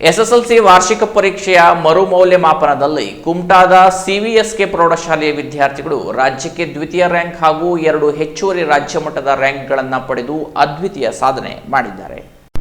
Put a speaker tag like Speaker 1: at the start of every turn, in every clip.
Speaker 1: SSLC ವಾರ್ಷಿಕ ಪರೀಕ್ಷೆಯ ಮರು ಮೌಲ್ಯಮಾಪನದಲ್ಲಿ ಕುಮಟಾದ ಸಿವಿಎಸ್ಕೆ ಪ್ರೌಢಶಾಲೆಯ ವಿದ್ಯಾರ್ಥಿಗಳು ರಾಜ್ಯಕ್ಕೆ ದ್ವಿತೀಯ ರ್ಯಾಂಕ್ ಹಾಗೂ ಎರಡು ಹೆಚ್ಚುವರಿ ರಾಜ್ಯ ಮಟ್ಟದ ರ್ಯಾಂಕ್ಗಳನ್ನು ಪಡೆದು ಅದ್ವಿತೀಯ ಸಾಧನೆ ಮಾಡಿದ್ದಾರೆ.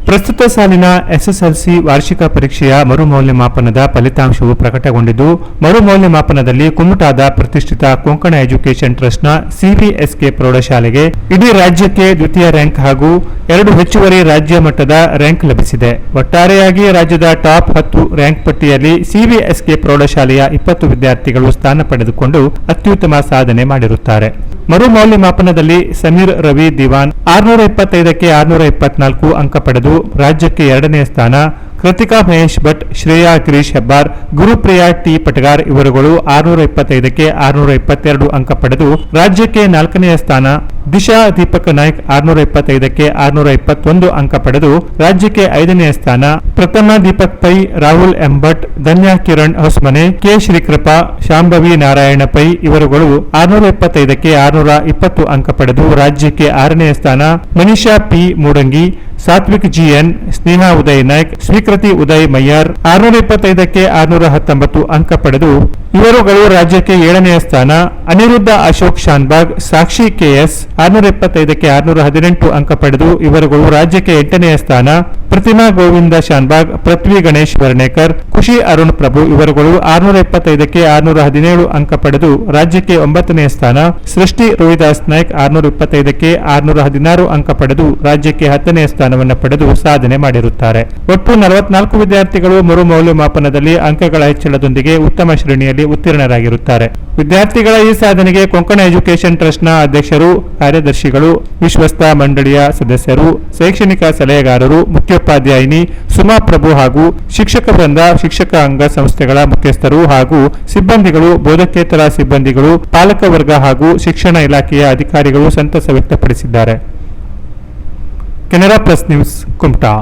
Speaker 2: ಪ್ರಸ್ತುತ ಸಾಲಿನ ಎಸ್ಎಸ್ಎಲ್ಸಿ ವಾರ್ಷಿಕ ಪರೀಕ್ಷೆಯ ಮರುಮೌಲ್ಯಮಾಪನದ ಫಲಿತಾಂಶವು ಪ್ರಕಟಗೊಂಡಿದ್ದು, ಮರುಮೌಲ್ಯಮಾಪನದಲ್ಲಿ ಕುಮುಟಾದ ಪ್ರತಿಷ್ಠಿತ ಕೊಂಕಣ ಎಜುಕೇಷನ್ ಟ್ರಸ್ಟ್ನ ಸಿವಿಎಸ್ಕೆ ಪ್ರೌಢಶಾಲೆಗೆ ಇಡೀ ರಾಜ್ಯಕ್ಕೆ ದ್ವಿತೀಯ ರ್ಯಾಂಕ್ ಹಾಗೂ ಎರಡು ಹೆಚ್ಚುವರಿ ರಾಜ್ಯ ಮಟ್ಟದ ರ್ಯಾಂಕ್ ಲಭಿಸಿದೆ. ಒಟ್ಟಾರೆಯಾಗಿ ರಾಜ್ಯದ ಟಾಪ್ ಹತ್ತು ರ್ಯಾಂಕ್ ಪಟ್ಟಿಯಲ್ಲಿ ಸಿವಿಎಸ್ಕೆ ಪ್ರೌಢಶಾಲೆಯ ಇಪ್ಪತ್ತು ವಿದ್ಯಾರ್ಥಿಗಳು ಸ್ಥಾನ ಪಡೆದುಕೊಂಡು ಅತ್ಯುತ್ತಮ ಸಾಧನೆ ಮಾಡಿರುತ್ತಾರೆ. ಮರುಮೌಲ್ಯಮಾಪನದಲ್ಲಿ ಸಮೀರ್ ರವಿ ದಿವಾನ್ ಆರ್ನೂರ ಇಪ್ಪತ್ತೈದಕ್ಕೆ ಆರ್ನೂರ ಇಪ್ಪತ್ನಾಲ್ಕು ಅಂಕ ಪಡೆದು ರಾಜ್ಯಕ್ಕೆ ಎರಡನೇ ಸ್ಥಾನ ಕೃತಿಕಾ ಮಹೇಶ್ ಭಟ್, ಶ್ರೇಯಾ ಗಿರೀಶ್ ಹೆಬ್ಬಾರ್, ಗುರುಪ್ರಿಯಾ ಟಿ ಪಟಗಾರ್ ಇವರುಗಳು ಆರುನೂರ ಇಪ್ಪತ್ತೈದಕ್ಕೆ ಆರುನೂರ ಇಪ್ಪತ್ತೆರಡು ಅಂಕ ಪಡೆದು ರಾಜ್ಯಕ್ಕೆ ನಾಲ್ಕನೆಯ ಸ್ಥಾನ, ದಿಶಾ ದೀಪಕ್ ನಾಯ್ಕ್ ಆರುನೂರ ಇಪ್ಪತ್ತೈದಕ್ಕೆ ಆರುನೂರ ಇಪ್ಪತ್ತೊಂದು ಅಂಕ ಪಡೆದು ರಾಜ್ಯಕ್ಕೆ ಐದನೆಯ ಸ್ಥಾನ. ಪ್ರಥಮ ದೀಪಕ್ ಪೈ, ರಾಹುಲ್ ಎಂ ಭಟ್, ಧನ್ಯಾ ಕಿರಣ್ ಹೊಸ್ಮನೆ, ಕೆ ಶ್ರೀಕೃಪಾ, ಶಾಂಭವಿ ನಾರಾಯಣ ಪೈ ಇವರುಗಳು ಆರ್ನೂರ ಇಪ್ಪತ್ತೈದಕ್ಕೆ ಆರುನೂರ ಇಪ್ಪತ್ತು ಅಂಕ ಪಡೆದು ರಾಜ್ಯಕ್ಕೆ ಆರನೆಯ ಸ್ಥಾನ. ಮನಿಷಾ ಪಿ ಮೂಡಂಗಿ, ಸಾತ್ವಿಕ್ ಜಿಎನ್ ಸ್ನೇಹಾ ಉದಯ್ ನಾಯ್ಕ್ ಸ್ವೀಕೃತಿ ಉದಯ್ ಮಯ್ಯರ್ ಆರ್ನೂರ ಇಪ್ಪತ್ತೈದಕ್ಕೆ ಆರ್ನೂರ ಹತ್ತೊಂಬತ್ತು ಅಂಕ ಪಡೆದು ಇವರುಗಳು ರಾಜ್ಯಕ್ಕೆ ಏಳನೆಯ ಸ್ಥಾನ, ಅನಿರುದ್ಧ ಅಶೋಕ್ ಶಾನ್ಬಾಗ್, ಸಾಕ್ಷಿ ಕೆಎಸ್ ಆರ್ನೂರ ಇಪ್ಪತ್ತೈದಕ್ಕೆ ಆರ್ನೂರ ಹದಿನೆಂಟು ಅಂಕ ಪಡೆದು ಇವರುಗಳು ರಾಜ್ಯಕ್ಕೆ ಎಂಟನೆಯ ಸ್ಥಾನ, ಪ್ರತಿಮಾ ಗೋವಿಂದ ಶಾನ್ಬಾಗ್, ಪೃಥ್ವಿ ಗಣೇಶ್ ವರ್ಣೇಕರ್, ಖುಷಿ ಅರುಣ್ ಪ್ರಭು ಇವರುಗಳು ಆರ್ನೂರ ಇಪ್ಪತ್ತೈದಕ್ಕೆ ಆರ್ನೂರ ಹದಿನೇಳು ಅಂಕ ಪಡೆದು ರಾಜ್ಯಕ್ಕೆ ಒಂಬತ್ತನೆಯ ಸ್ಥಾನ, ಸೃಷ್ಟಿ ರೋಹಿದಾಸ್ ನಾಯ್ಕ್ ಆರ್ನೂರ ಇಪ್ಪತ್ತೈದಕ್ಕೆ ಆರ್ನೂರ ಹದಿನಾರು ಅಂಕ ಪಡೆದು ರಾಜ್ಯಕ್ಕೆ ಹತ್ತನೆಯ ಸ್ಥಾನವನ್ನು ಪಡೆದು ಸಾಧನೆ ಮಾಡಿರುತ್ತಾರೆ. ಒಟ್ಟು ನಲವತ್ನಾಲ್ಕು ವಿದ್ಯಾರ್ಥಿಗಳು ಮರು ಮೌಲ್ಯಮಾಪನದಲ್ಲಿ ಅಂಕಗಳ ಹೆಚ್ಚಳದೊಂದಿಗೆ ಉತ್ತಮ ಶ್ರೇಣಿಯಲ್ಲಿ ಉತ್ತೀರ್ಣರಾಗಿರುತ್ತಾರೆ. ವಿದ್ಯಾರ್ಥಿಗಳ ಈ ಸಾಧನೆಗೆ ಕೊಂಕಣ ಎಜುಕೇಷನ್ ಟ್ರಸ್ಟ್ನ ಅಧ್ಯಕ್ಷರು, ಕಾರ್ಯದರ್ಶಿಗಳು ವಿಶ್ವಸ್ತ ಮಂಡಳಿಯ ಸದಸ್ಯರು, ಶೈಕ್ಷಣಿಕ ಸಲಹೆಗಾರರು, ಮುಖ್ಯೋಪಾಧ್ಯಾಯಿನಿ ಸುಮಾ ಪ್ರಭು ಹಾಗೂ ಶಿಕ್ಷಕ ವೃಂದ, ಶಿಕ್ಷಕ ಅಂಗ ಸಂಸ್ಥೆಗಳ ಮುಖ್ಯಸ್ಥರು ಹಾಗೂ ಸಿಬ್ಬಂದಿಗಳು, ಬೋಧಕೇತರ ಸಿಬ್ಬಂದಿಗಳು, ಪಾಲಕ ವರ್ಗ ಹಾಗೂ ಶಿಕ್ಷಣ ಇಲಾಖೆಯ ಅಧಿಕಾರಿಗಳು ಸಂತಸ ವ್ಯಕ್ತಪಡಿಸಿದ್ದಾರೆ. Canara plus news, Kumta.